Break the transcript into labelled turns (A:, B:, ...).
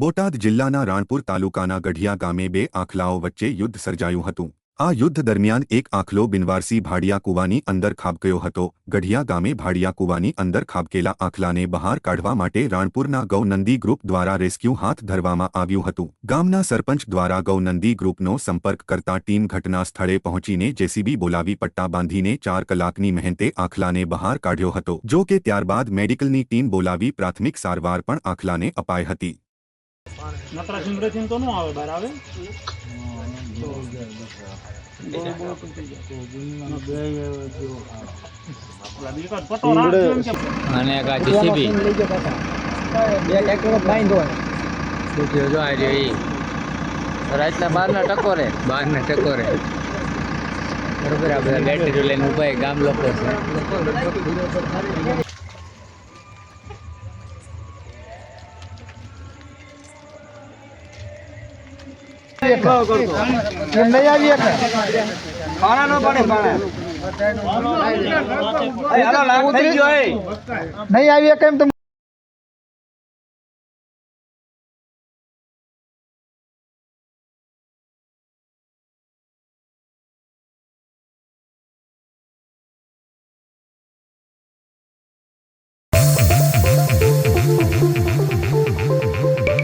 A: બોટાદ જિલ્લાના રાણપુર તાલુકાના ગઢિયા ગામે બે આખલાઓ વચ્ચે યુદ્ધ સર્જાયું હતું. આ યુદ્ધ દરમિયાન એક આખલો બિનવારસી ભાડિયા કૂવાની અંદર ખાબક્યો હતો. ગઢિયા ગામે ભાડિયા કૂવાની અંદર ખાબકેલા આખલાને બહાર કાઢવા માટે રાણપુરના ગૌનંદી ગ્રુપ દ્વારા રેસ્ક્યુ હાથ ધરવામાં આવ્યું હતું. ગામના સરપંચ દ્વારા ગૌનંદી ગ્રુપનો સંપર્ક કરતા ટીમ ઘટના સ્થળે પહોંચીને જેસીબી બોલાવી પટ્ટા બાંધીને ચાર કલાકની મહેનતે આખલાને બહાર કાઢ્યો હતો. જો કે ત્યારબાદ મેડિકલની ટીમ બોલાવી પ્રાથમિક સારવાર પણ આખલાને અપાઈ હતી.
B: નકરા સિમરેથી તો ન આવે બહાર આવે? કે
C: જીસીબી
D: બે ટ્રેક્ટર બાંધો
C: જો આ રહ્યો રાતના બારના ટકોરે. બારના ટકોરે. બરોબર આ બધા બેટરી લઈને ઊભા ગામ લોકો છે.
D: નહીં આવી
B: ખાણા ન પડે ખાણા.
D: નહીં આવી કેમ તમે